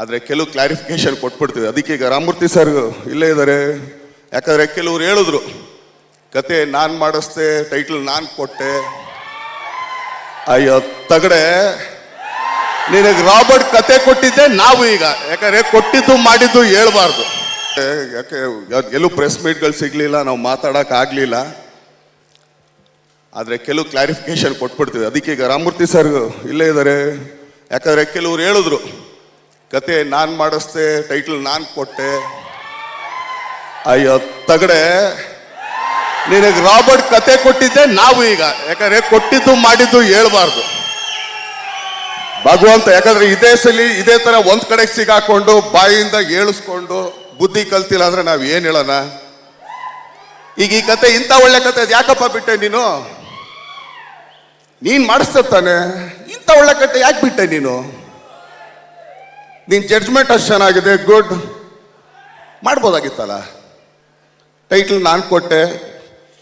ಆದರೆ ಕೆಲವು ಕ್ಲಾರಿಫಿಕೇಶನ್ ಕೊಟ್ಬಿಡ್ತೀವಿ ಅದಕ್ಕೆ ಈಗ ರಾಮಮೂರ್ತಿ ಸರ್ ಇಲ್ಲೇ ಇದ್ದಾರೆ ಯಾಕಂದರೆ ಕೆಲವರು ಹೇಳಿದ್ರು, ಕತೆ ನಾನು ಮಾಡಿಸ್ದೆ ಟೈಟ್ಲ್ ನಾನು ಕೊಟ್ಟೆ. ಅಯ್ಯೋ, ತಗಡೆ. ನಿನಗೆ ರಾಬರ್ಟ್ ಕತೆ ಕೊಟ್ಟಿದ್ದೆ, ನಾವು ಈಗ. ಯಾಕಂದ್ರೆ ಕೊಟ್ಟಿದ್ದು ಮಾಡಿದ್ದು ಹೇಳಬಾರ್ದು. ಯಾಕೆ, ಎಲ್ಲೂ ಪ್ರೆಸ್ ಮೀಟ್ಗಳು ಸಿಗಲಿಲ್ಲ, ನಾವು ಮಾತಾಡೋಕ್ಕಾಗಲಿಲ್ಲ ಆದರೆ ಕೆಲವು ಕ್ಲಾರಿಫಿಕೇಶನ್ ಕೊಟ್ಬಿಡ್ತೀವಿ ಅದಕ್ಕೆ ಈಗ ರಾಮಮೂರ್ತಿ ಸರ್ ಇಲ್ಲೇ ಇದ್ದಾರೆ ಯಾಕಂದರೆ ಕೆಲವರು ಹೇಳಿದ್ರು ಕತೆ ನಾನು ಮಾಡಿಸ್ದೆ ಟೈಟಲ್ ನಾನು ಕೊಟ್ಟೆ. ಅಯ್ಯೋ ತಗಡೆ ನಿನಗೆ ರಾಬರ್ಟ್ ಕತೆ ಕೊಟ್ಟಿದ್ದೆ, ನಾವು ಈಗ. ಯಾಕಂದ್ರೆ ಕೊಟ್ಟಿದ್ದು ಮಾಡಿದ್ದು ಹೇಳ್ಬಾರ್ದು. ಭಗವಂತ, ಯಾಕಂದ್ರೆ ಇದೇ ಸಲಿ ಇದೇ ತರ ಒಂದ್ ಕಡೆಗೆ ಸಿಗಾಕೊಂಡು, ಬಾಯಿಂದ ಏಳಿಸ್ಕೊಂಡು, ಬುದ್ಧಿ ಕಲ್ತಿಲ್ಲ ಅಂದ್ರೆ ನಾವು ಏನ್ ಹೇಳೋಣ? ಈಗ ಈ ಕತೆ ಇಂಥ ಒಳ್ಳೆ ಕತೆ ಯಾಕಪ್ಪ ಬಿಟ್ಟೆ ನೀನು? ನೀನ್ ಮಾಡಿಸ್ತಾನೆ ಇಂಥ ಒಳ್ಳೆ ಕತೆ ಯಾಕೆ ಬಿಟ್ಟೆ ನೀನು? ನಿನ್ ಜಡ್ಜ್ಮೆಂಟ್ ಅಷ್ಟು ಚೆನ್ನಾಗಿದೆ ಗುಡ್ ಮಾಡ್ಬೋದಾಗಿತ್ತಲ್ಲ? ಟೈಟಲ್ ನಾನು ಕೊಟ್ಟೆ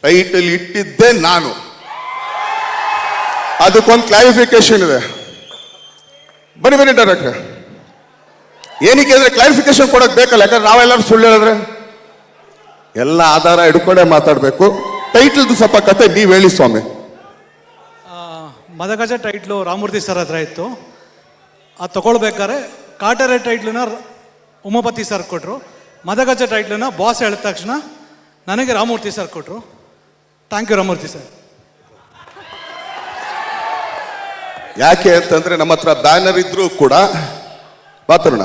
ಟೈಟಲ್ ಇಟ್ಟಿದ್ದೆ ನಾನು. ಅದಕ್ಕೊಂದು ಕ್ಲಾರಿಫಿಕೇಶನ್ ಇದೆ. ಬನ್ನಿ ಬನ್ನಿ ಡೈರೆಕ್ಟ್ರೆ ಏನಕ್ಕೆ ಅಂದ್ರೆ ಕ್ಲಾರಿಫಿಕೇಶನ್ ಕೊಡೋಕೆ ಬೇಕಲ್ಲ, ಯಾಕಂದ್ರೆ ನಾವೆಲ್ಲರೂ ಸುಳ್ಳು ಹೇಳಿದ್ರೆ? ಎಲ್ಲ ಆಧಾರ ಹಿಡ್ಕೊಂಡೇ ಮಾತಾಡಬೇಕು. ಟೈಟಲ್ದು ಸ್ವಲ್ಪ ಕತೆ ನೀವು ಹೇಳಿ ಸ್ವಾಮಿ. ಮದಗಜ ಟೈಟ್ಲು ರಾಮೂರ್ತಿ ಸರ್ ಹತ್ರ ಇತ್ತು. ಅದು ತಗೊಳ್ಬೇಕಾದ್ರೆ ಕಾಟರೆ ಟೈಟ್ಲನ್ನ ಉಮಾಪತಿ ಸರ್ ಕೊಟ್ಟರು ಮದಗಜ ಟೈಟ್ಲನ್ನ ಬಾಸ್ ಹೇಳಿದ ತಕ್ಷಣ ನನಗೆ ರಾಮಮೂರ್ತಿ ಸರ್ ಕೊಟ್ಟರು ಥ್ಯಾಂಕ್ ಯು ರಾಮಮೂರ್ತಿ ಸರ್ ಯಾಕೆ ಅಂತಂದ್ರೆ ನಮ್ಮ ಹತ್ರ ಬ್ಯಾನರ್ ಇದ್ರೂ ಕೂಡ ಬಾತ್ರೋಣ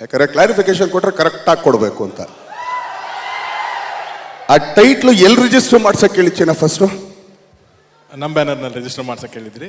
ಯಾಕಂದರೆ ಕ್ಲಾರಿಫಿಕೇಶನ್ ಕೊಟ್ಟರೆ ಕರೆಕ್ಟಾಗಿ ಕೊಡಬೇಕು ಅಂತ. ಆ ಟೈಟ್ಲು ಎಲ್ಲಿ ರಿಜಿಸ್ಟರ್ ಮಾಡ್ಸೋಕ್ಕೆ ಹೇಳಿಚ್ಚಿನ ಫಸ್ಟು ನಮ್ಮ ಬ್ಯಾನರ್ನಲ್ಲಿ ರಿಜಿಸ್ಟರ್ ಮಾಡ್ಸಕ್ಕೆ ಹೇಳಿದ್ರಿ.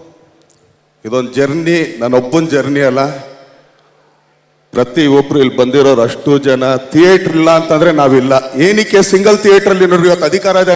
ಇದೊಂದು ಜರ್ನಿ ನನ್ನೊಬ್ಬನ ಜರ್ನಿ ಅಲ್ಲ. ಪ್ರತಿ ಒಬ್ರು ಇಲ್ಲಿ ಬಂದಿರೋರು ಅಷ್ಟು ಜನ ಥಿಯೇಟರ್ ಇಲ್ಲ ಅಂತಂದ್ರೆ ನಾವಿಲ್ಲ. ಏನಕ್ಕೆ ಸಿಂಗಲ್ ಥಿಯೇಟರ್ ಅಲ್ಲಿ ನೋಡ್ರಿ, ಇವತ್ತು ಅಧಿಕಾರ